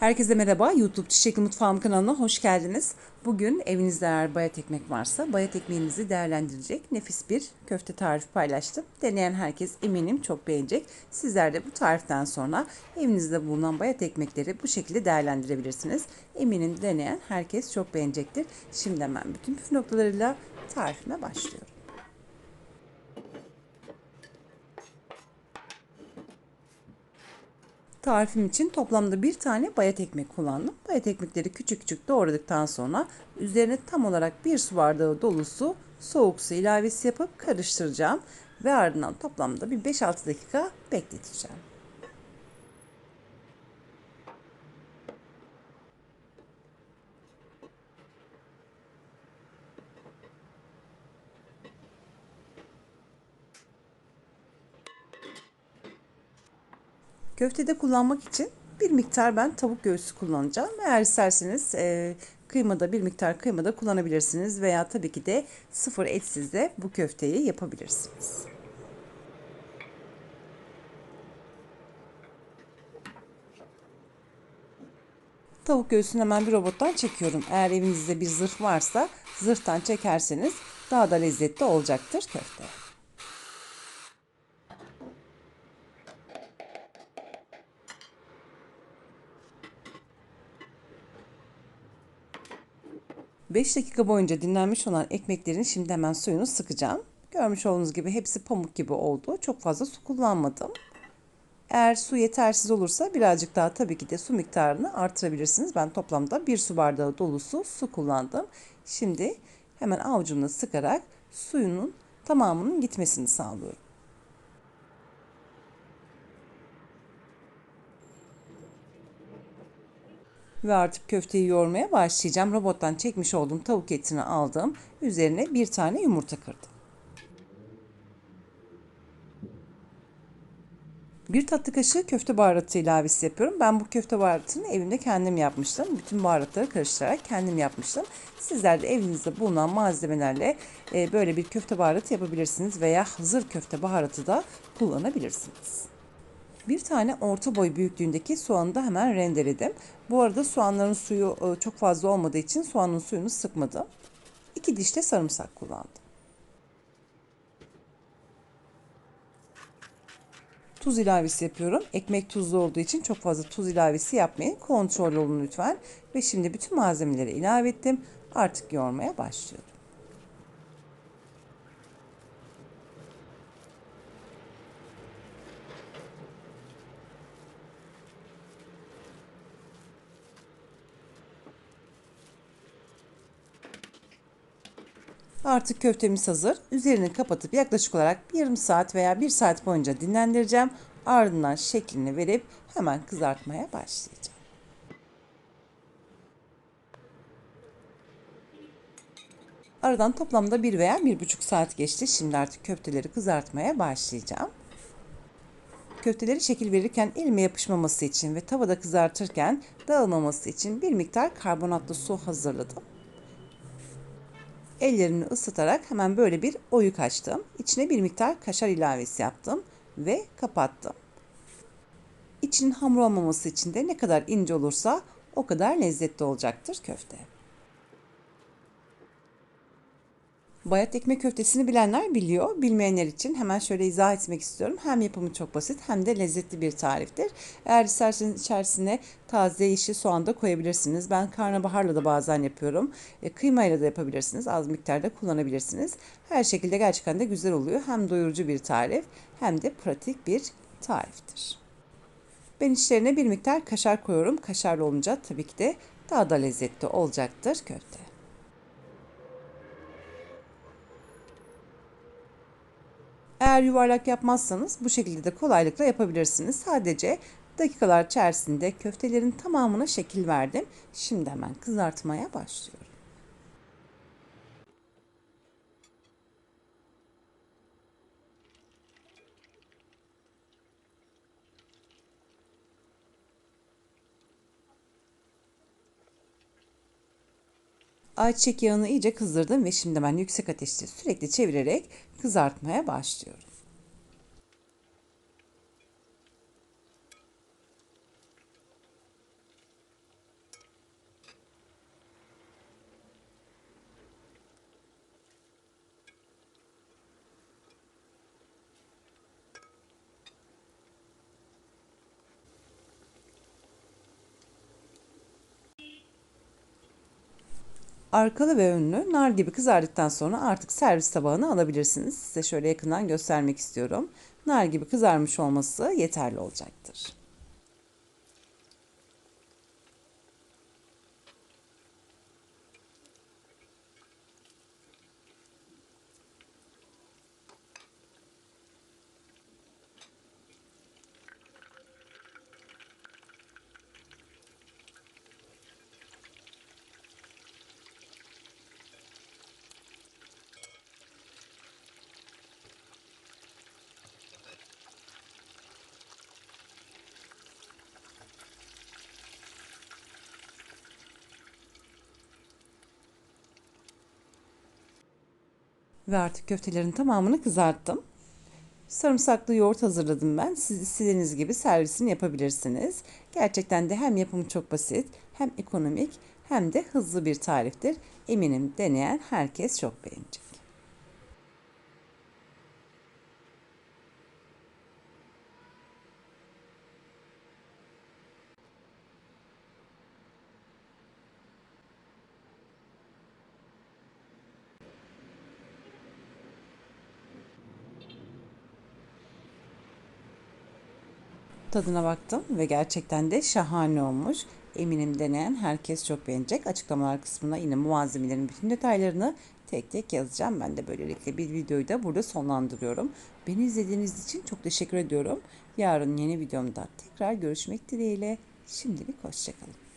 Herkese merhaba. YouTube Çiçekli Mutfağım kanalına hoş geldiniz. Bugün evinizde eğer bayat ekmek varsa bayat ekmeğinizi değerlendirecek nefis bir köfte tarifi paylaştım. Deneyen herkes eminim çok beğenecek. Sizler de bu tariften sonra evinizde bulunan bayat ekmekleri bu şekilde değerlendirebilirsiniz. Eminim deneyen herkes çok beğenecektir. Şimdi hemen bütün püf noktalarıyla tarifime başlıyorum. Tarifim için toplamda bir tane bayat ekmek kullandım. Bayat ekmekleri küçük küçük doğradıktan sonra üzerine tam olarak bir su bardağı dolusu soğuk su ilavesi yapıp karıştıracağım. Ve ardından toplamda bir 5-6 dakika bekleteceğim. Köftede kullanmak için bir miktar ben tavuk göğsü kullanacağım. Eğer isterseniz e, kıymada bir miktar kıymada kullanabilirsiniz veya tabii ki de sıfır etsiz de bu köfteyi yapabilirsiniz. Tavuk göğsünü hemen bir robottan çekiyorum. Eğer evinizde bir zırh varsa zırhtan çekerseniz daha da lezzetli olacaktır köfte. Beş dakika boyunca dinlenmiş olan ekmeklerin şimdi hemen suyunu sıkacağım. Görmüş olduğunuz gibi hepsi pamuk gibi oldu. Çok fazla su kullanmadım. Eğer su yetersiz olursa birazcık daha tabii ki de su miktarını artırabilirsiniz. Ben toplamda bir su bardağı dolusu su kullandım. Şimdi hemen avucumla sıkarak suyunun tamamının gitmesini sağlıyorum. Ve artık köfteyi yoğurmaya başlayacağım. Robottan çekmiş olduğum tavuk etini aldım. Üzerine bir tane yumurta kırdım. Bir tatlı kaşığı köfte baharatı ilavesi yapıyorum. Ben bu köfte baharatını evimde kendim yapmıştım. Bütün baharatları karıştırarak kendim yapmıştım. Sizler de evinizde bulunan malzemelerle e, böyle bir köfte baharatı yapabilirsiniz veya hazır köfte baharatı da kullanabilirsiniz. Bir tane orta boy büyüklüğündeki soğanı da hemen rendeledim. Bu arada soğanların suyu e, çok fazla olmadığı için soğanın suyunu sıkmadım. İki diş de sarımsak kullandım. Tuz ilavesi yapıyorum. Ekmek tuzlu olduğu için çok fazla tuz ilavesi yapmayın. Kontrol olun lütfen. Ve şimdi bütün malzemeleri ilave ettim. Artık yoğurmaya başlıyorum. Artık köftemiz hazır. Üzerini kapatıp yaklaşık olarak bir yarım saat veya bir saat boyunca dinlendireceğim. Ardından şeklini verip hemen kızartmaya başlayacağım. Aradan toplamda bir veya bir buçuk saat geçti. Şimdi artık köfteleri kızartmaya başlayacağım. Köfteleri şekil verirken elime yapışmaması için ve tavada kızartırken dağılmaması için bir miktar karbonatlı su hazırladım. Ellerini ısıtarak hemen böyle bir oyuk açtım. İçine bir miktar kaşar ilavesi yaptım ve kapattım. İçinin hamur olmaması için de ne kadar ince olursa o kadar lezzetli olacaktır köfte. Bayat ekmek köftesini bilenler biliyor. Bilmeyenler için hemen şöyle izah etmek istiyorum. Hem yapımı çok basit hem de lezzetli bir tariftir. Eğer isterseniz içerisine taze yeşil soğan da koyabilirsiniz. Ben karnabaharla da bazen yapıyorum. E, kıymayla da yapabilirsiniz. Az miktarda kullanabilirsiniz. Her şekilde gerçekten de güzel oluyor. Hem doyurucu bir tarif hem de pratik bir tariftir. Ben içlerine bir miktar kaşar koyuyorum. Kaşarlı olunca tabii ki de daha da lezzetli olacaktır köfte. Eğer yuvarlak yapmazsanız bu şekilde de kolaylıkla yapabilirsiniz. Sadece dakikalar içerisinde köftelerin tamamına şekil verdim. Şimdi hemen kızartmaya başlıyorum. Ayçiçek yağını iyice kızdırdım ve şimdi ben yüksek ateşte sürekli çevirerek kızartmaya başlıyorum. Arkalı ve önlü nar gibi kızardıktan sonra artık servis tabağına alabilirsiniz. Size şöyle yakından göstermek istiyorum. Nar gibi kızarmış olması yeterli olacaktır. Ve artık köftelerin tamamını kızarttım. Sarımsaklı yoğurt hazırladım ben. Siz istediğiniz gibi servisini yapabilirsiniz. Gerçekten de hem yapımı çok basit, hem ekonomik, hem de hızlı bir tariftir. Eminim deneyen herkes çok beğenecek. Tadına baktım ve gerçekten de şahane olmuş. Eminim deneyen herkes çok beğenecek. Açıklamalar kısmına yine malzemelerin bütün detaylarını tek tek yazacağım. Ben de böylelikle bir videoyu da burada sonlandırıyorum. Beni izlediğiniz için çok teşekkür ediyorum. Yarın yeni videomda tekrar görüşmek dileğiyle. Şimdilik hoşçakalın.